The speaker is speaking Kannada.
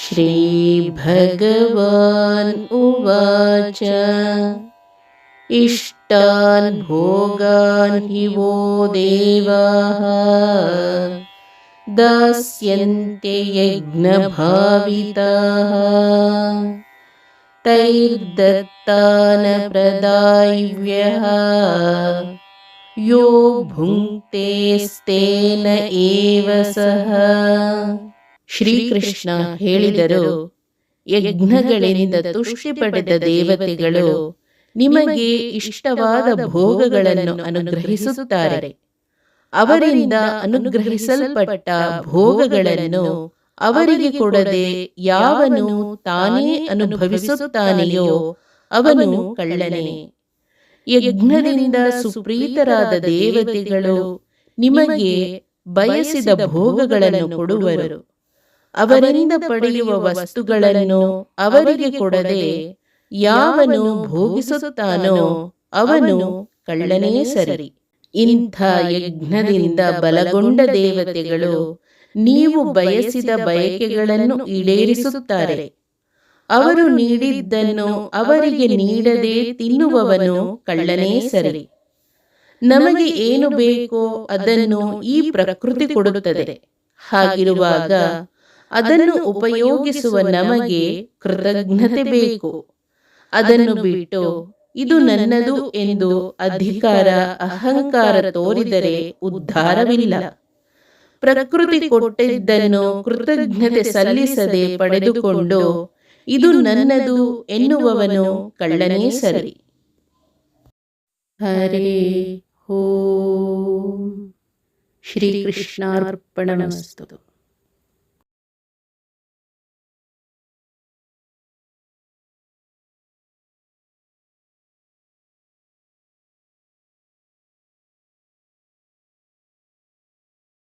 श्रीभगवान् उवाच। इष्टान् भोगान् हि वो देवाः। दास्यन्ते यज्ञभाविताः। तैर्दत्तानप्रदाव्यः यो भुङ्क्तेस्तेन एव सः। ಶ್ರೀಕೃಷ್ಣ ಹೇಳಿದರು ಯಜ್ಞಗಳಿಂದ ತುಷ್ಟಿ ಪಡೆದ ದೇವತೆಗಳು ನಿಮಗೆ ಇಷ್ಟವಾದ ಭೋಗಗಳನ್ನು ಅನುಗ್ರಹಿಸುತ್ತಾರೆ. ಅವರಿಂದ ಅನುಗ್ರಹಿಸಲ್ಪಟ್ಟ ಭೋಗಗಳನ್ನು ಅವರಿಗೆ ಕೊಡದೆ ಯಾವನು ತಾನೇ ಅನುಭವಿಸುತ್ತಾನೆಯೋ ಅವನು ಕಳ್ಳನೆ. ಯಜ್ಞದಿಂದ ಸುಪ್ರೀತರಾದ ದೇವತೆಗಳು ನಿಮಗೆ ಬಯಸಿದ ಭೋಗಗಳನ್ನು ಕೊಡುವರು. ಅವರಿಂದ ಪಡೆಯುವ ವಸ್ತುಗಳನ್ನು ಅವರಿಗೆ ಕೊಡದೆ ಯಾವನು ಭೋಗಿಸುತ್ತಾನೋ ಅವನು ಕಳ್ಳನೇ ಸರಿ. ಇಂಥ ಯಜ್ಞದಿಂದ ಬಲಗೊಂಡ ದೇವತೆಗಳು ನೀವು ಬಯಸಿದ ಬಯಕೆಗಳನ್ನು ಈಡೇರಿಸುತ್ತಾರೆ. ಅವರು ನೀಡಿದ್ದನ್ನು ಅವರಿಗೆ ನೀಡದೆ ತಿನ್ನುವವನು ಕಳ್ಳನೇ ಸರಿ. ನಮಗೆ ಏನು ಬೇಕೋ ಅದನ್ನು ಈ ಪ್ರಕೃತಿ ಕೊಡುತ್ತದೆ. ಹಾಗಿರುವಾಗ ಅದನ್ನು ಉಪಯೋಗಿಸುವ ನಮಗೆ ಕೃತಜ್ಞತೆ ಬೇಕು. ಅದನ್ನು ಬಿಟ್ಟು ಇದು ನನ್ನದು ಎಂದು ಅಧಿಕಾರ ಅಹಂಕಾರ ತೋರಿದರೆ ಉದ್ಧಾರವಿಲ್ಲ. ಪ್ರಕೃತಿ ಕೊಟ್ಟಿದ್ದನ್ನು ಕೃತಜ್ಞತೆ ಸಲ್ಲಿಸದೆ ಪಡೆದುಕೊಂಡು ಇದು ನನ್ನದು ಎನ್ನುವವನು ಕಳ್ಳನೇ ಸರಿ. ಹರೇ ಹೋ ಶ್ರೀಕೃಷ್ಣಾರ್ಪಣಮಸ್ತು.